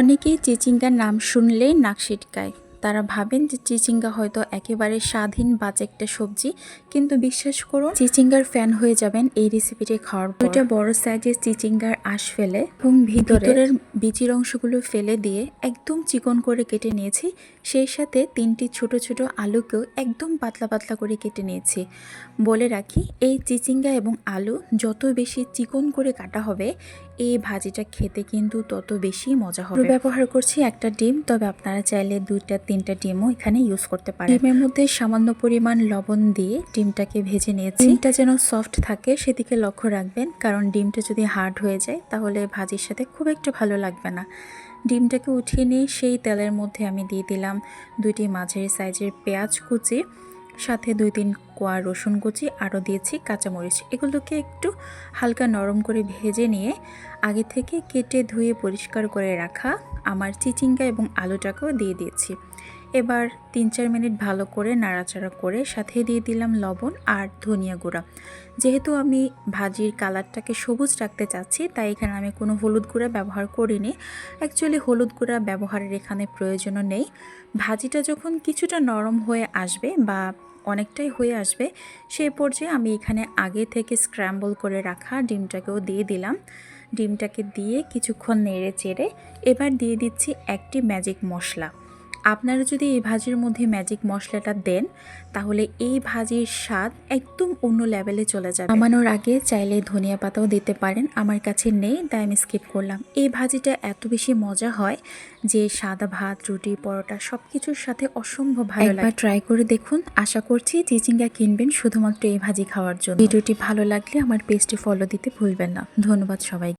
অনেকেই চিচিঙ্গার নাম শুনলে নাক সিটকায়। তারা ভাবেন যে চিচিঙ্গা হয়তো একেবারে স্বাধীন, বাজে একটা সবজি। কিন্তু বিশ্বাস করুন, চিচিঙ্গার ফ্যান হয়ে যাবেন এই রেসিপিটি খাওয়ার দুইটা বড় সাইজের চিচিঙ্গার আঁশ ফেলে এবং ভিতরের বিচির অংশগুলো ফেলে দিয়ে একদম চিকন করে কেটে নিয়েছি। সেই সাথে তিনটি ছোট ছোট আলুকেও একদম পাতলা পাতলা করে কেটে নিয়েছি। বলে রাখি, এই চিচিঙ্গা এবং আলু যত বেশি চিকন করে কাটা হবে, এই ভাজিটা খেতে কিন্তু তত বেশি মজা হবে। ব্যবহার করছি একটা ডিম, তবে আপনারা চাইলে দুইটা তিনটা ডিমও এখানে ইউজ করতে পারেন। ডিমের মধ্যে সামান্য পরিমাণ লবণ দিয়ে ডিমটাকে ভেজে নিয়েছি। ডিমটা যেন সফট থাকে সেদিকে লক্ষ্য রাখবেন কারণ ডিমটা যদি হার্ড হয়ে যায় তাহলে ভাজির সাথে খুব একটা ভালো লাগবে না। ডিমটাকে উঠিয়ে নিয়ে সেই তেলের মধ্যে আমি দিয়ে দিলাম দুইটি মাঝারি সাইজের পেঁয়াজ কুচি সাথে দুই তিন কোয়া রসুন কুচি আরও দিয়েছি কাঁচামরিচ। এগুলোকে একটু হালকা নরম করে ভেজে নিয়ে আগে থেকে কেটে ধুয়ে পরিষ্কার করে রাখা আমার চিচিঙ্গা এবং আলুটাকেও দিয়ে দিয়েছি। এবার তিন চার মিনিট ভালো করে নাড়াচাড়া করে সাথে দিয়ে দিলাম লবণ আর ধনিয়া গুঁড়া। যেহেতু আমি ভাজির কালারটাকে সবুজ রাখতে চাচ্ছি, তাই এখানে আমি কোনো হলুদ গুঁড়া ব্যবহার করিনি। অ্যাকচুয়ালি হলুদ গুঁড়া ব্যবহারের এখানে প্রয়োজনও নেই। ভাজিটা যখন কিছুটা নরম হয়ে আসবে বা অনেকটাই হয়ে আসবে সেই পর্যায়ে আমি এখানে আগে থেকে স্ক্র্যাম্বল করে রাখা ডিমটাকেও দিয়ে দিলাম। ডিমটাকে দিয়ে কিছুক্ষণ নেড়ে চেড়ে এবার দিয়ে দিচ্ছি একটি ম্যাজিক মশলা। আপনারা যদি এই ভাজির মধ্যে ম্যাজিক মশলাটা দেন, তাহলে এই ভাজির স্বাদ একদম অন্য লেভেলে চলে যাবে। নামানোর আগে চাইলে ধনিয়া পাতাও দিতে পারেন, আমার কাছে নেই, তাই আমি স্কিপ করলাম। এই ভাজিটা এত বেশি মজা হয় যে সাদা ভাত, রুটি, পরোটা সব কিছুর সাথে অসম্ভব ভালো লাগে। ট্রাই করে দেখুন, আশা করছি চিচিঙ্গা কিনবেন শুধুমাত্র এই ভাজি খাওয়ার জন্য। ভিডিওটি ভালো লাগলে আমার পেজটি ফলো দিতে ভুলবেন না। ধন্যবাদ সবাই